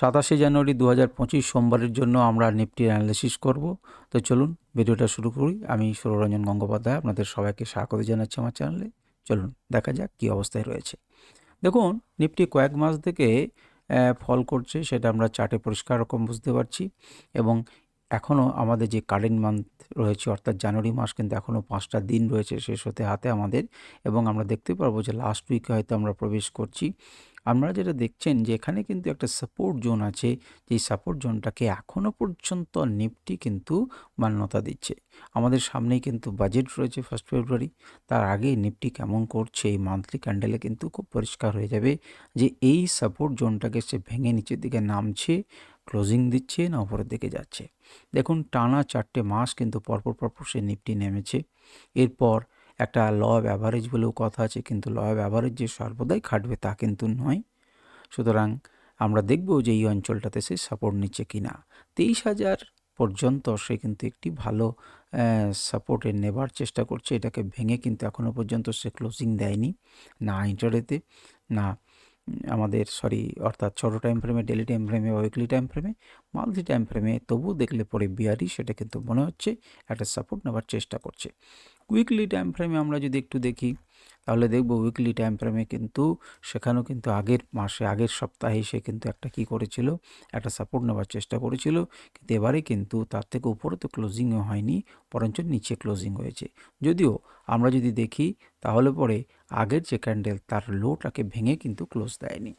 সাতাশে জানুয়ারি দু হাজার পঁচিশ সোমবারের জন্য আমরা নিফটির অ্যানালিসিস করব। তো চলুন, ভিডিওটা শুরু করি। আমি সৌররঞ্জন গঙ্গোপাধ্যায়, আপনাদের সবাইকে স্বাগত জানাচ্ছি আমার চ্যানেলে চলুন, দেখা যাক কী অবস্থায় রয়েছে। দেখুন, নিফটি কয়েক মাস থেকে ফল করছে, সেটা আমরা চার্টে পরিষ্কার রকম বুঝতে পারছি। এবং এখনও আমাদের যে কারেন্ট মান্থ রয়েছে, অর্থাৎ জানুয়ারি মাস কিন্তু এখনও পাঁচটা দিন রয়েছে শেষ হতে হাতে আমাদের। এবং আমরা দেখতে পারব যে লাস্ট উইকে হয়তো আমরা প্রবেশ করছি। আপনারা যেটা দেখছেন যে এখানে কিন্তু একটা সাপোর্ট জোন আছে, যেই সাপোর্ট জোনটাকে এখনও পর্যন্ত নিফটি কিন্তু মান্যতা দিচ্ছে। আমাদের সামনেই কিন্তু বাজেট রয়েছে ফার্স্ট ফেব্রুয়ারি তার আগে নিফটি কেমন করছে এই মান্থলি ক্যান্ডেলে কিন্তু খুব পরিষ্কার হয়ে যাবে যে এই সাপোর্ট জোনটাকে সে ভেঙে নিচের দিকে নামছে ক্লোজিং দিচ্ছে না উপরের দিকে যাচ্ছে। দেখুন টানা চারটে মাস কিন্তু পরপর পরপর সে নিফটি নেমেছে। এরপর একটা ল অফ অ্যাভারেজ বলেও কথা আছে, কিন্তু ল অফ অ্যাভারেজ যে সর্বদাই খাটবে তা কিন্তু নয়। সুতরাং আমরা দেখব যে এই অঞ্চলটাতে সে সাপোর্ট নিচ্ছে কি না তেইশ হাজার পর্যন্ত সে কিন্তু একটি ভালো সাপোর্টে নেবার চেষ্টা করছে। এটাকে ভেঙে কিন্তু এখনও পর্যন্ত সে ক্লোজিং দেয়নি। না ইন্টারেতে না, আমাদের সরি অর্থাৎ ছোটো টাইম ফ্রেমে ডেলি টাইম ফ্রেমে উইকলি টাইম ফ্রেমে মান্থলি টাইম ফ্রেমে তবুও দেখলে পরে বিয়ারই সেটা কিন্তু মনে হচ্ছে একটা সাপোর্ট নেবার চেষ্টা করছে। উইকলি টাইম ফ্রেমে আমরা যদি একটু দেখি, তাহলে দেখব উইকলি টাইম ফ্রেমে কিন্তু সেখানেও কিন্তু আগের মাসে, আগের সপ্তাহে সে কিন্তু একটা কি করেছিল, একটা সাপোর্ট নেওয়ার চেষ্টা করেছিল। কিন্তু এবারে কিন্তু তার থেকে উপরে তো ক্লোজিংও হয়নি, বরঞ্চ নিচে ক্লোজিং হয়েছে। যদিও আমরা যদি দেখি, তাহলে পরে আগের যে ক্যান্ডেল তার লোটাকে ভেঙে কিন্তু ক্লোজ দেয়নি।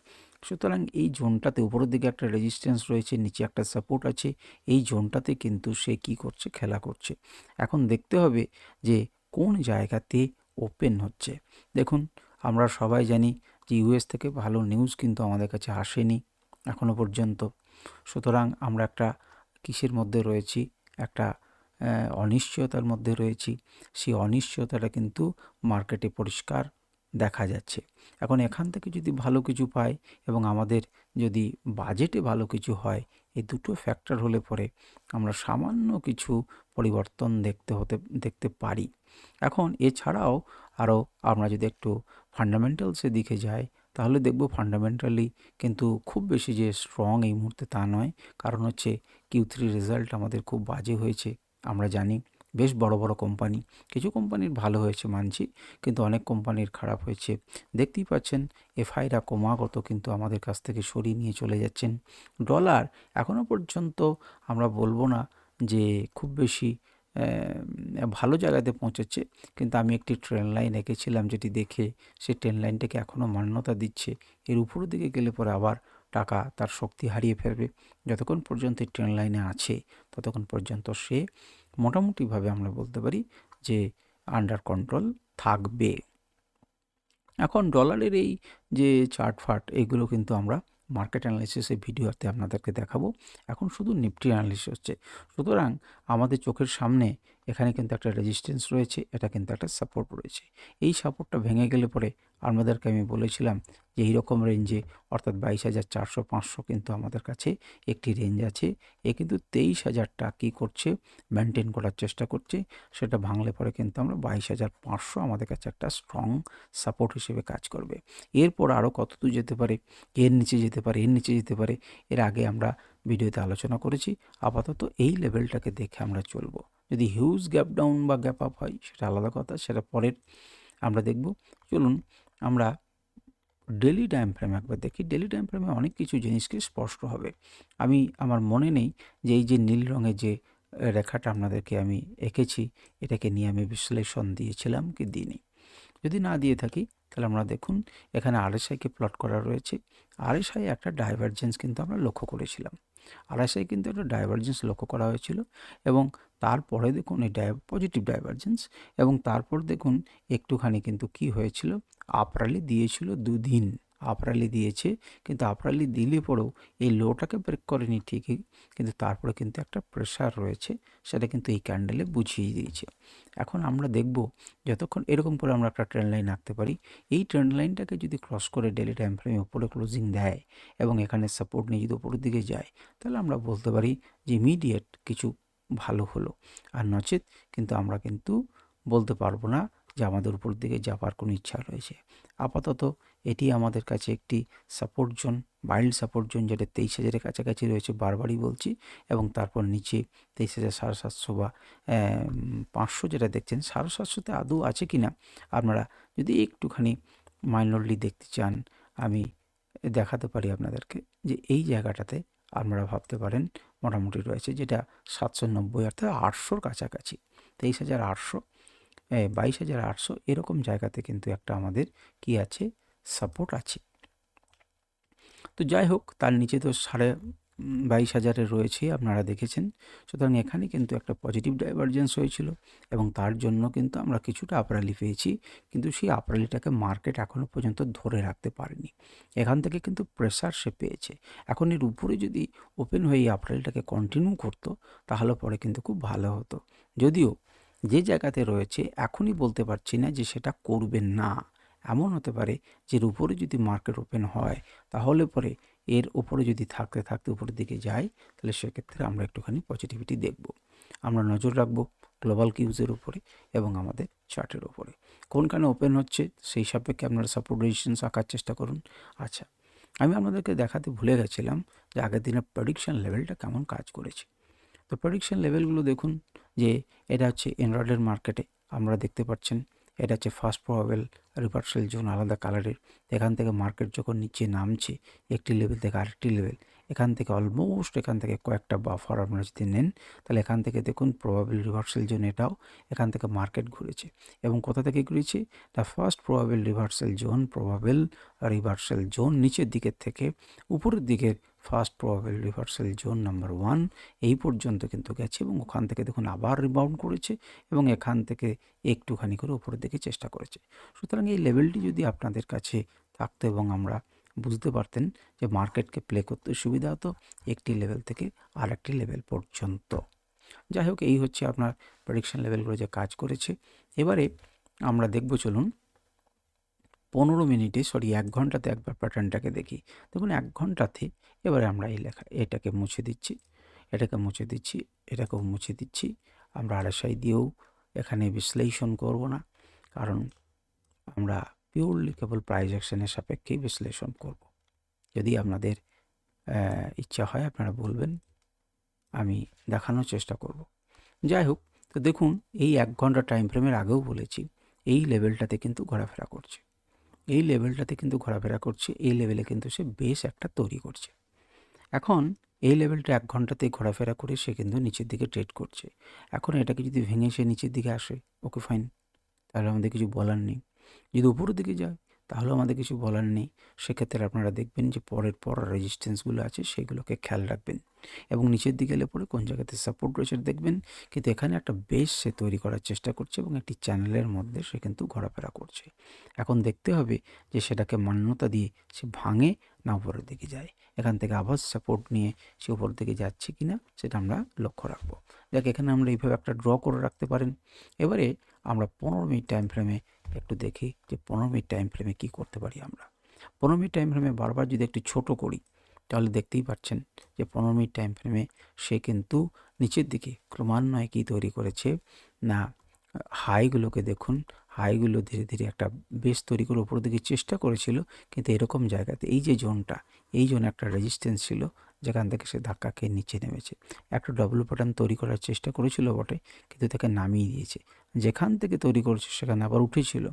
সুতরাং এই জোনটাতে উপরের দিকে একটা রেজিস্ট্যান্স রয়েছে, নিচে একটা সাপোর্ট আছে, এই জোনটাতে কিন্তু সে কি করছে, খেলা করছে। এখন দেখতে হবে যে কোন জায়গাতে ওপেন হচ্ছে? দেখুন, আমরা সবাই জানি যে ইউএস থেকে ভালো নিউজ কিন্তু আমাদের কাছে আসেনি এখনও পর্যন্ত। সুতরাং আমরা একটা কিসের মধ্যে রয়েছি? একটা অনিশ্চয়তার মধ্যে রয়েছি। সেই অনিশ্চয়তাটা কিন্তু মার্কেটে পরিষ্কার দেখা যাচ্ছে। এখন এখান থেকে যদি ভালো কিছু পাই এবং আমাদের যদি বাজেটে ভালো কিছু হয়, এই দুটো ফ্যাক্টর হলে পরে আমরা সামান্য কিছু পরিবর্তন দেখতে হতে, দেখতে পারি। এখন এছাড়াও আরও আমরা যদি একটু ফান্ডামেন্টালসের দিকে যাই, তাহলে দেখব ফান্ডামেন্টালি কিন্তু খুব বেশি যে স্ট্রং এই মুহূর্তে তা নয়। কারণ হচ্ছে কিউ থ্রি রেজাল্ট আমাদের খুব বাজে হয়েছে, আমরা জানি। বেশ বড় বড় কোম্পানি কিছু কোম্পানির ভালো হয়েছে মানছি, কিন্তু অনেক কোম্পানির খারাপ হয়েছে। দেখতেই পাচ্ছেন এফআইরা ক্রমাগত কিন্তু আমাদের কাছ থেকে সরিয়ে নিয়ে চলে যাচ্ছেন। ডলার এখনও পর্যন্ত আমরা বলব না যে খুব বেশি ভালো জায়গাতে পৌঁছেছে। কিন্তু আমি একটি ট্রেন লাইন এঁকেছিলাম যেটি দেখে সেই ট্রেন লাইনটাকে এখনও মান্যতা দিচ্ছে। এর উপরের দিকে গেলে পরে আবার টাকা তার শক্তি হারিয়ে ফেলবে। যতক্ষণ পর্যন্ত ট্রেন লাইনে আছে, ততক্ষণ পর্যন্ত সে মোটামুটিভাবে আমরা বলতে পারি যে আন্ডার কন্ট্রোল থাকবে। এখন ডলারের এই যে চার্ট ফাট এগুলো কিন্তু আমরা মার্কেট অ্যানালিসিসের ভিডিওতে আপনাদেরকে দেখাবো। এখন শুধু নিফটি অ্যানালিসিস হচ্ছে। সুতরাং আমাদের চোখের সামনে এখানে কিন্তু একটা রেজিস্ট্যান্স রয়েছে, এটা কিন্তু একটা সাপোর্ট রয়েছে। এই সাপোর্টটা ভেঙে গেলে পরে আপনাদেরকে আমি বলেছিলাম যে এইরকম রেঞ্জে অর্থাৎ বাইশ হাজার চারশো পাঁচশো কিন্তু আমাদের কাছে একটি রেঞ্জ আছে। এ কিন্তু তেইশ হাজারটা কী করছে মেনটেন করার চেষ্টা করছে। সেটা ভাঙলে পরে কিন্তু আমরা বাইশ হাজার পাঁচশো আমাদের কাছে একটা স্ট্রং সাপোর্ট হিসেবে কাজ করবে। এরপর আরও কত দূর যেতে পারে, এর নিচে যেতে পারে, এর নিচে যেতে পারে, এর আগে আমরা ভিডিওতে আলোচনা করেছি। আপাতত এই লেভেলটাকে দেখে আমরা চলবো। যদি হিউজ গ্যাপ ডাউন বা গ্যাপ আপ হয়, সেটা আলাদা কথা, সেটা পরের আমরা দেখব। চলুন, আমরা ডেলি টাইম ফ্রেম একবার দেখি। ডেলি টাইম ফ্রেমে অনেক কিছু জিনিসকে স্পষ্ট হবে। আমি, আমার মনে নেই যে এই যে নীল রঙের যে রেখাটা আপনাদেরকে আমি এঁকেছি, এটাকে নিয়ে আমি বিশ্লেষণ দিয়েছিলাম কি দিইনি। যদি না দিয়ে থাকি, তাহলে আমরা দেখুন, এখানে আরএসআইকে প্লট করা রয়েছে। আরএসআই একটা ডাইভারজেন্স কিন্তু আমরা লক্ষ্য করেছিলাম। আরএসআই কিন্তু একটা ডাইভারজেন্স লক্ষ্য করা হয়েছিল এবং তারপরে দেখুন এই ডাই পজিটিভ ডাইভারজেন্স এবং তারপর দেখুন একটুখানি কিন্তু কি হয়েছিল? আপরালি দিয়েছিল দুদিন। আপরালি দিয়েছে, কিন্তু আপরালি দিলে পরেও এই লোটাকে ব্রেক করেনি ঠিকই, কিন্তু তারপরে কিন্তু একটা প্রেশার রয়েছে, সেটা কিন্তু এই ক্যান্ডেলে বুঝিয়ে দিয়েছে। এখন আমরা দেখব যতক্ষণ এরকম করে আমরা একটা ট্রেন লাইন আঁকতে পারি। এই ট্রেন লাইনটাকে যদি ক্রস করে ডেলি টাইম ফ্রেমে উপরে ক্লোজিং দেয় এবং এখানে সাপোর্ট নিয়ে যদি ওপরের দিকে যায়, তাহলে আমরা বলতে পারি যে ইমিডিয়েট কিছু ভালো হলো। আর নচেত কিন্তু আমরা কিন্তু বলতে পারব না যে আমাদের উপর দিকে যাবার কোনো ইচ্ছা রয়েছে। আপাতত এটি আমাদের কাছে একটি support zone build support zone যেটা তেইশ হাজারের কাছাকাছি রয়েছে বারবারই বলছি এবং তারপর নিচে তেইশ হাজার সাড়ে সাতশো বা পাঁচশো যেটা দেখছেন, সাড়ে সাতশোতে আদৌ আছে কি না আপনারা যদি একটুখানি মাইনরলি দেখতে চান, আমি দেখাতে পারি আপনাদেরকে যে এই জায়গাটাতে আপনারা ভাবতে পারেন মোটামুটি রয়েছে, যেটা সাতশো নব্বই অর্থাৎ আটশোর কাছাকাছি। তেইশ হাজার আটশো বাইশ হাজার আটশো এরকম জায়গাতে কিন্তু একটা আমাদের কি আছে? সাপোর্ট আছে। তো যাই হোক, তার নিচে তো সাড়ে বাইশ হাজারে রয়েছে, আপনারা দেখেছেন। সুতরাং এখানে কিন্তু একটা পজিটিভ ডাইভারজেন্স হয়েছিল এবং তার জন্য কিন্তু আমরা কিছুটা আপরালি পেয়েছি, কিন্তু সেই আপরালিটাকে মার্কেট এখনও পর্যন্ত ধরে রাখতে পারেনি। এখান থেকে কিন্তু প্রেসার সে পেয়েছে। এখন এর উপরে যদি ওপেন হয়ে এই আপরালিটাকে কন্টিনিউ করতো, তাহলে পরে কিন্তু খুব ভালো হতো। যদিও যে জায়গাতে রয়েছে, এখনই বলতে পারছি না যে সেটা করবে না। এমন হতে পারে, যে উপরে যদি মার্কেট ওপেন হয়, তাহলে পরে এর উপরে যদি থাকতে থাকতে উপরের দিকে যায় তাহলে সেক্ষেত্রে আমরা একটুখানি পজিটিভিটি দেখব। আমরা নজর রাখব গ্লোবাল কিউজের উপরে এবং আমাদের চার্টের উপরে। কোনখানে ওপেন হচ্ছে, সেই সাপেক্ষে আপনারা সাপোর্ট রেজিস্ট্যান্স আঁকার চেষ্টা করুন। আচ্ছা আমি আপনাদেরকে দেখাতে ভুলে গেছিলাম যে আগের দিনের প্রেডিকশন লেভেলটা কেমন কাজ করেছে। তো প্রেডিকশন লেভেলগুলো দেখুন যে এটা হচ্ছে এনরয়েডের মার্কেটে আমরা দেখতে পাচ্ছেন এটা হচ্ছে ফার্স্ট প্রবাবেল রিভার্সাল জোন আলাদা কালারের এখান থেকে মার্কেট যখন নিচে নামছে, একটি লেভেল থেকে আরেকটি লেভেল এখান থেকে অলমোস্ট এখান থেকে কয়েকটা বাফার আপনারা যদি নেন, তাহলে এখান থেকে দেখুন প্রবাবেল রিভার্সাল জোন এটাও এখান থেকে মার্কেট ঘুরেছে। এবং কোথা থেকে ঘুরেছে? The first probable reversal zone probable reversal zone নিচের দিকের থেকে উপরের দিকের first probable reversal zone number one এই পর্যন্ত কিন্তু গেছে এবং ওখান থেকে দেখুন আবার রিবাউন্ড করেছে এবং এখান থেকে একটুখানি করে উপরের দিকে চেষ্টা করেছে। সুতরাং এই লেভেলটি যদি আপনাদের কাছে থাকতো এবং আমরা বুঝতে পারতেন যে মার্কেটকে প্লে করতে সুবিধা হতো একটি লেভেল থেকে আর একটি লেভেল পর্যন্ত। যাই হোক, এই হচ্ছে আপনার প্রেডিকশন লেভেলগুলো যে কাজ করেছে। এবারে আমরা দেখব, চলুন। পনেরো মিনিটে সরি এক ঘন্টাতে একবার প্যাটার্নটাকে দেখি। দেখুন, এক ঘন্টাতে এবারে আমরা এই লেখা, এটাকে মুছে দিচ্ছি। এটাকে মুছে দিচ্ছি, এটাকেও মুছে দিচ্ছি। আমরা আড়াইশাই দিয়েও এখানে বিশ্লেষণ করব না, কারণ আমরা পিওরলি কেবল প্রাইজ অ্যাকশনের সাপেক্ষেই বিশ্লেষণ করব। যদি আপনাদের ইচ্ছা হয় আপনারা বলবেন, আমি দেখানোর চেষ্টা করব। যাই হোক, তো দেখুন, এই এক ঘণ্টা টাইম ফ্রেমের আগেও বলেছি, এই লেভেলটাতে কিন্তু ঘোরাফেরা করছে। এই লেভেলটাতে কিন্তু ঘোরাফেরা করছে, এই লেভেলে কিন্তু সে বেশ একটা তৈরি করছে। এখন, এই লেভেলটা এক ঘন্টাতে ঘোরাফেরা করে সে কিন্তু নিচের দিকে ট্রেড করছে। এখন এটাকে যদি ভেঙে সে নিচের দিকে আসে ওকে ফাইন তাহলে আমাদের কিছু বলার নেই। যদি উপরের দিকে যায়, তাহলেও আমাদের কিছু বলার নেই। সেক্ষেত্রে আপনারা দেখবেন যে পরের পর রেজিস্ট্যান্সগুলো আছে, সেগুলোকে খেয়াল রাখবেন। এবং নিচের দিকে এলে পরে কোন জায়গাতে সাপোর্ট রয়েছে দেখবেন। কিন্তু এখানে একটা বেশ সে তৈরি করার চেষ্টা করছে এবং একটি চ্যানেলের মধ্যে সে কিন্তু ঘোরাফেরা করছে। এখন দেখতে হবে যে সেটাকে মান্যতা দিয়ে সে ভাঙে না উপরের দিকে যায় এখান থেকে আবার সাপোর্ট নিয়ে সে উপর দিকে যাচ্ছে কি না সেটা আমরা লক্ষ্য রাখব। দেখ এখানে আমরা এইভাবে একটা ড্র করে রাখতে পারেন। এবারে আমরা পনেরো মিনিট টাইম ফ্রেমে একটু দেখি যে পনেরো মিনিট টাইম ফ্রেমে কী করতে পারি আমরা। পনেরো মিনিট টাইম ফ্রেমে বারবার যদি একটু ছোট করি, তাহলে দেখতেই পাচ্ছেন যে পনেরো মিনিট টাইম ফ্রেমে সে কিন্তু নিচের দিকে ক্রমান্বয়ে কী তৈরি করেছে না হাইগুলোকে দেখুন হাইগুলো ধীরে ধীরে একটা বেশ তৈরি করে উপর দিকে চেষ্টা করেছিল, কিন্তু এরকম জায়গাতে এই যে জোনটা, এই জোনে একটা রেজিস্ট্যান্স ছিল, যেখান থেকে সে ধাক্কা খেয়ে নিচে নেমেছে। একটা ডবল প্যাটার্ন তৈরি করার চেষ্টা করেছিল বটে, কিন্তু তাকে নামিয়ে দিয়েছে। যেখান থেকে তৈরি করেছে সেখানে আবার উঠেছিল,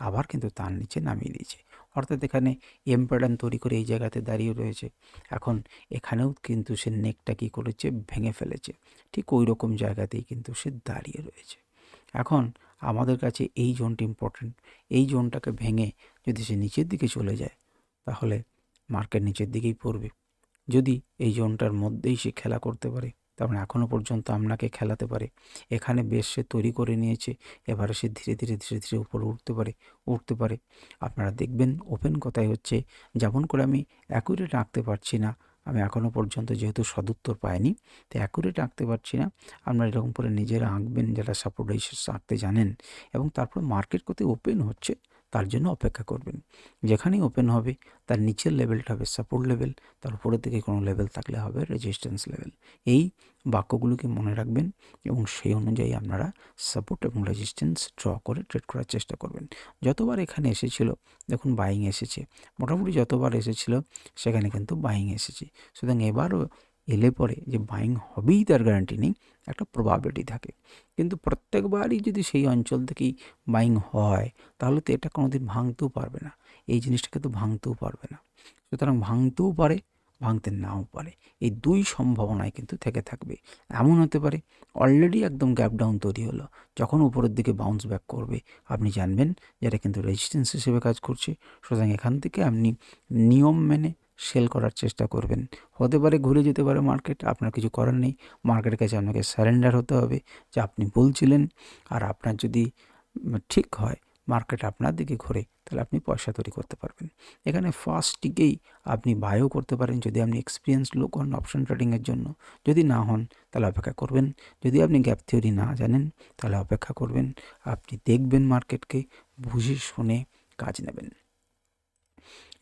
আবার কিন্তু তার নিচে নামিয়ে দিয়েছে। অর্থাৎ এখানে এম প্যাটার্ন তৈরি করে এই জায়গাতে দাঁড়িয়ে রয়েছে। এখন এখানেও কিন্তু সে নেকটা কী করেছে? ভেঙে ফেলেছে। ঠিক ওই রকম জায়গাতেই কিন্তু সে দাঁড়িয়ে রয়েছে। এখন আমাদের কাছে এই জোনটি ইম্পর্টেন্ট এই জোনটাকে ভেঙে যদি সে নিচের দিকে চলে যায়, তাহলে মার্কেট নিচের দিকেই পড়বে। যদি এই জোনটার মধ্যেই সে খেলা করতে পারে, তার মানে এখনও পর্যন্ত আপনাকে খেলাতে পারে। এখানে বেশ সে তৈরি করে নিয়েছে, এবারে সে ধীরে ধীরে ধীরে ধীরে উপরে উঠতে পারে উঠতে পারে। আপনারা দেখবেন ওপেন কথাই হচ্ছে, যেমন করে আমি অ্যাকুরেট আঁকতে পারছি না আমি এখনও পর্যন্ত যেহেতু সদুত্তর পাইনি, তো অ্যাকুরেট আঁকতে পারছি না। আপনারা এরকম করে নিজেরা আঁকবেন, যারা সাপোর্ট আঁকতে জানেন এবং তারপর মার্কেট কোথায় ওপেন হচ্ছে। তার জন্য অপেক্ষা করবেন। যেখানেই ওপেন হবে, তার নিচের লেভেলটা হবে সাপোর্ট লেভেল তার উপরের দিকে কোনো লেভেল থাকলে হবে রেজিস্ট্যান্স লেভেল এই বাক্যগুলোকে মনে রাখবেন এবং সেই অনুযায়ী আপনারা সাপোর্ট এবং রেজিস্ট্যান্স ড্র করে ট্রেড করার চেষ্টা করবেন। যতবার এখানে এসেছিল, দেখুন বাইং এসেছে। মোটামুটি যতবার এসেছিল, সেখানে কিন্তু বাইং এসেছে। সুতরাং এবারও এলে পরে যে বাইং হবেই তার গ্যারান্টি নেই, একটা প্রবাবিলিটি থাকে। কিন্তু প্রত্যেকবারই যদি সেই অঞ্চল থেকেই বাইং হয়, তাহলে তো এটা কোনোদিন ভাঙতেও পারবে না। এই জিনিসটাকে তো ভাঙতেও পারবে না। সুতরাং ভাঙতেও পারে, ভাঙতে নাও পারে। এই দুই সম্ভাবনায় কিন্তু থেকে থাকবে। এমন হতে পারে অলরেডি একদম গ্যাপ ডাউন তৈরি হলো, যখন উপরের দিকে বাউন্স ব্যাক করবে। আপনি জানবেন যে এটা কিন্তু রেজিস্ট্যান্স হিসেবে কাজ করছে। সুতরাং এখান থেকে আপনি নিয়ম মেনে সেল করার চেষ্টা করবেন। হতে পারে ঘুরে যেতে পারে মার্কেট, আপনার কিছু করার নেই। মার্কেটের কাছে আপনাকে স্যারেন্ডার হতে হবে, যে আপনি বলছিলেন। আর আপনার যদি ঠিক হয়, মার্কেট আপনার দিকে ঘোরে, তাহলে আপনি পয়সা তৈরি করতে পারবেন। এখানে ফার্স্ট টিকেই আপনি বায়ও করতে পারেন, যদি আপনি এক্সপিরিয়েন্স লোক হন অপশন ট্রেডিংয়ের জন্য। যদি না হন, তাহলে অপেক্ষা করবেন। যদি আপনি গ্যাপ থিওরি না জানেন, তাহলে অপেক্ষা করবেন। আপনি দেখবেন মার্কেটকে, বুঝে শুনে কাজ নেবেন।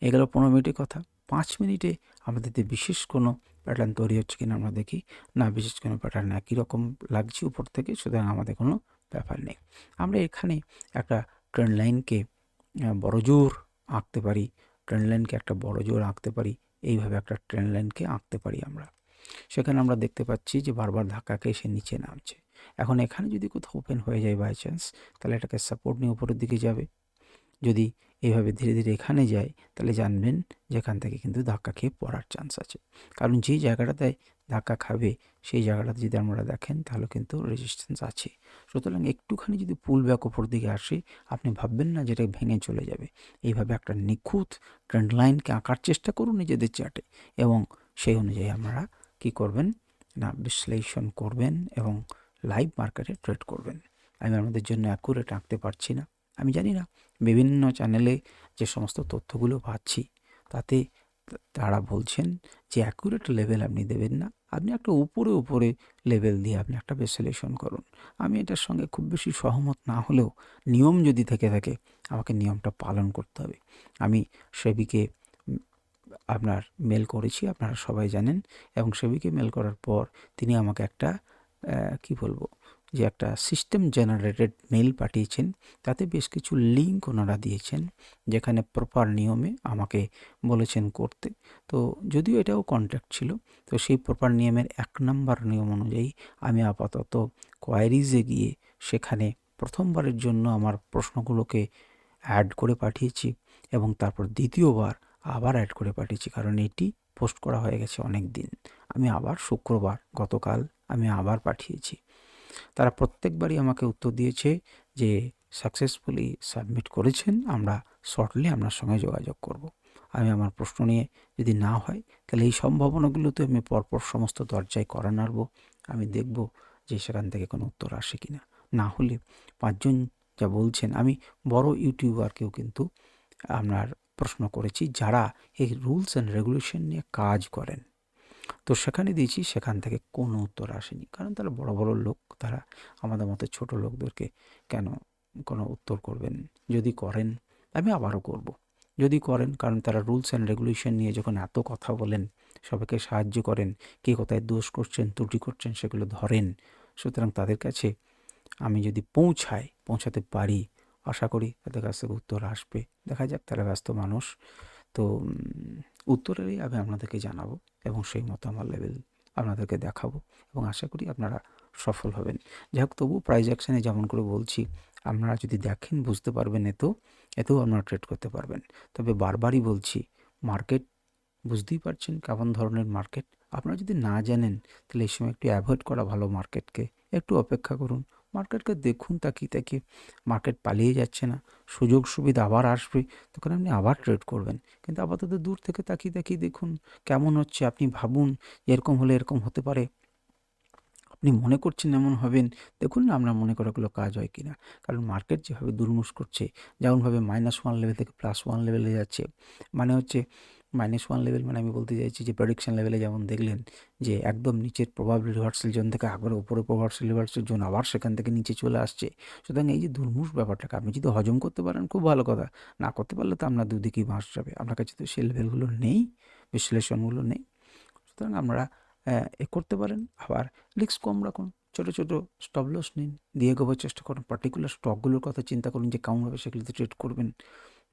এগুলো পনেরো মিনিটের কথা। পাঁচ মিনিটে আমাদের বিশেষ কোনো প্যাটার্ন তৈরি হচ্ছে কিনা আমরা দেখি। না, বিশেষ কোনো প্যাটার্ন একই রকম লাগছে উপর থেকে, সুতরাং আমাদের কোনো ব্যাপার নেই। আমরা এখানে একটা ট্রেন লাইনকে বড় জোর আঁকতে পারি। ট্রেন লাইনকে একটা বড় জোর আঁকতে পারি। এইভাবে একটা ট্রেন লাইনকে আঁকতে পারি আমরা। সেখানে আমরা দেখতে পাচ্ছি যে বারবার ধাক্কাকে এসে নিচে নামছে। এখন এখানে যদি কোথাও ওপেন হয়ে যায় বাই চান্স তাহলে এটাকে সাপোর্ট নিয়ে উপরের দিকে যাবে। যদি এইভাবে ধীরে ধীরে এখানে যায়, তাহলে জানবেন যেখান থেকে কিন্তু ধাক্কা খেয়ে পড়ার চান্স আছে। কারণ যেই জায়গাটাতে ধাক্কা খাবে, সেই জায়গাটাতে যদি আমরা দেখেন, তাহলে কিন্তু রেজিস্ট্যান্স আছে। সুতরাং একটুখানি যদি পুল ব্যাক ওপর দিকে আসে, আপনি ভাববেন না যেটা ভেঙে চলে যাবে। এইভাবে একটা নিখুঁত ট্রেন্ড লাইনকে আঁকার চেষ্টা করুন নিজেদের চার্টে এবং সেই অনুযায়ী আমরা কি করবেন না, বিশ্লেষণ করবেন এবং লাইভ মার্কেটে ট্রেড করবেন। আমি আমাদের জন্য অ্যাকুরেট আঁকতে পারছি না। আমি জানি না বিভিন্ন চ্যানেলে যে সমস্ত তথ্যগুলো পাচ্ছি, তাতে তারা বলছেন যে অ্যাকুরেট লেভেল আপনি দেবেন না। আপনি একটা উপরে উপরে লেভেল দিয়ে আপনি একটা বিশ্লেষণ করুন। আমি এটার সঙ্গে খুব বেশি সহমত না হলেও নিয়ম যদি থেকে থাকে, আমাকে নিয়মটা পালন করতে হবে। আমি সেবিকে আপনার মেল করেছি, আপনারা সবাই জানেন, এবং সেবিকে মেল করার পর তিনি আমাকে একটা কি বলব যে একটা সিস্টেম জেনারেটেড মেল পাঠিয়েছেন, তাতে বেশ কিছু লিঙ্ক ওনারা দিয়েছেন, যেখানে প্রপার নিয়মে আমাকে বলেছেন করতে। তো যদিও এটাও কন্ট্যাক্ট ছিল, তো সেই প্রপার নিয়মের এক নম্বর নিয়ম অনুযায়ী আমি আপাতত কোয়ারিজে গিয়ে সেখানে প্রথমবারের জন্য আমার প্রশ্নগুলোকে অ্যাড করে পাঠিয়েছি এবং তারপর দ্বিতীয়বার আবার অ্যাড করে পাঠিয়েছি, কারণ এটি পোস্ট করা হয়ে গেছে অনেক দিন আমি আবার শুক্রবার গতকাল আমি আবার পাঠিয়েছি। তারা প্রত্যেকবারই আমাকে উত্তর দিয়েছে যে সাকসেসফুলি সাবমিট করেছেন, আমরা শর্টলি আপনার সঙ্গে যোগাযোগ করব। আমি আমার প্রশ্ন নিয়ে যদি না হয়, তাহলে এই সম্ভাবনাগুলোতে আমি পরপর সমস্ত দরজায় করা নাড়ব। আমি দেখব যে সেখান থেকে কোনো উত্তর আসে কি না না হলে পাঁচজন যা বলছেন, আমি বড় ইউটিউবারকেও কিন্তু আপনার প্রশ্ন করেছি যারা এই রুলস অ্যান্ড রেগুলেশন নিয়ে কাজ করেন। তো সেখানে দিয়েছি, সেখান থেকে কোনো উত্তর আসেনি। কারণ তারা বড় বড় লোক, তারা আমাদের মতো ছোট লোকদেরকে কেন কোনো উত্তর করবেন? যদি করেন, আমি আবারও করব। যদি করেন, কারণ তারা রুলস অ্যান্ড রেগুলেশন নিয়ে যখন এত কথা বলেন, সবাইকে সাহায্য করেন, কে কোথায় দোষ করছেন, ত্রুটি করছেন সেগুলো ধরেন, সুতরাং তাদের কাছে আমি যদি পৌঁছাই, পৌঁছাতে পারি, আশা করি তাদের কাছ থেকে উত্তর আসবে। দেখা যাক, তারা ব্যস্ত মানুষ। তো উত্তরেরই আমি আপনাদেরকে জানাব এবং সেই মতো আমার লেভেল আপনাদেরকে দেখাবো এবং আশা করি আপনারা সফল হবেন। যাই হোক তবু প্রাইজ অ্যাকশানে যেমন করে বলছি, আপনারা যদি দেখেন বুঝতে পারবেন এতেও এতেও আপনারা ট্রেড করতে পারবেন। তবে বারবারই বলছি মার্কেট বুঝতেই পারছেন কেমন ধরনের মার্কেট আপনারা যদি না জানেন, তাহলে এই সময় একটু অ্যাভয়েড করা ভালো মার্কেটকে একটু অপেক্ষা করুন মার্কেটকে দেখুন তাকিয়ে তাকিয়ে। মার্কেট পালিয়ে যাচ্ছে না। সুযোগ সুবিধা আবার আসবে, তখন আপনি আবার ট্রেড করবেন। কিন্তু আপাতত দূর থেকে তাকিয়ে তাকিয়ে দেখুন, কেমন হচ্ছে আপনি ভাবুন, এরকম হলে এরকম হতে পারে। আপনি মনে করছেন এমন হবেন, দেখুন না আপনার মনে করাগুলো কাজ হয় কি না কারণ মার্কেট যেভাবে দুর্মুষ করছে, যেমনভাবে মাইনাস ওয়ান লেভেল থেকে প্লাস ওয়ান লেভেলে যাচ্ছে মানে হচ্ছে মাইনাস ওয়ান লেভেল মানে আমি বলতে চাইছি যে প্রেডিকশন লেভেলে যেমন দেখলেন যে একদম নিচের প্রভাব রিভার্সাল জোন থেকে আবার উপরে প্রভাব রিভার্সাল জোন আবার সেখান থেকে নিচে চলে আসছে। সুতরাং এই যে দুর্মুষ ব্যাপারটাকে আপনি যদি হজম করতে পারেন, খুব ভালো কথা। না করতে পারলে তো আপনার দুদিকেই বাঁশ যাবে। আপনার কাছে তো সেই লেভেলগুলো নেই বিশ্লেষণগুলো নেই। সুতরাং আমরা এ করতে পারেন। আবার রিস্ক কম রাখুন। ছোটো ছোটো স্টপ লস নিন। দিয়ে এগোবার চেষ্টা করুন। পার্টিকুলার স্টকগুলোর কথা চিন্তা করুন যে কেমন হবে সেগুলোতে ট্রেড করবেন।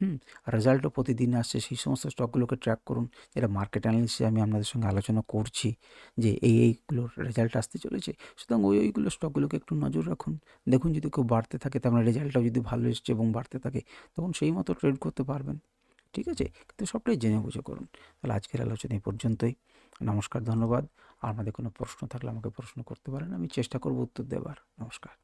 হুম রেজাল্টও প্রতিদিন আসছে। সেই সমস্ত স্টকগুলোকে ট্র্যাক করুন। যেটা মার্কেট অ্যানালিসিসে আমি আপনাদের সঙ্গে আলোচনা করছি যে এই এইগুলোর রেজাল্ট আসতে চলেছে। সুতরাং ওই ওইগুলো স্টকগুলোকে একটু নজর রাখুন। দেখুন যদি কেউ বাড়তে থাকে, তার মানে রেজাল্টটাও যদি ভালো এসছে এবং বাড়তে থাকে, তখন সেই মতো ট্রেড করতে পারবেন। ঠিক আছে? কিন্তু সবটাই জেনে বুঝে করুন। তাহলে আজকের আলোচনা এই পর্যন্তই। নমস্কার, ধন্যবাদ। আর আমাদের কোনো প্রশ্ন থাকলে আমাকে প্রশ্ন করতে পারেন। আমি চেষ্টা করব উত্তর দেওয়ার নমস্কার।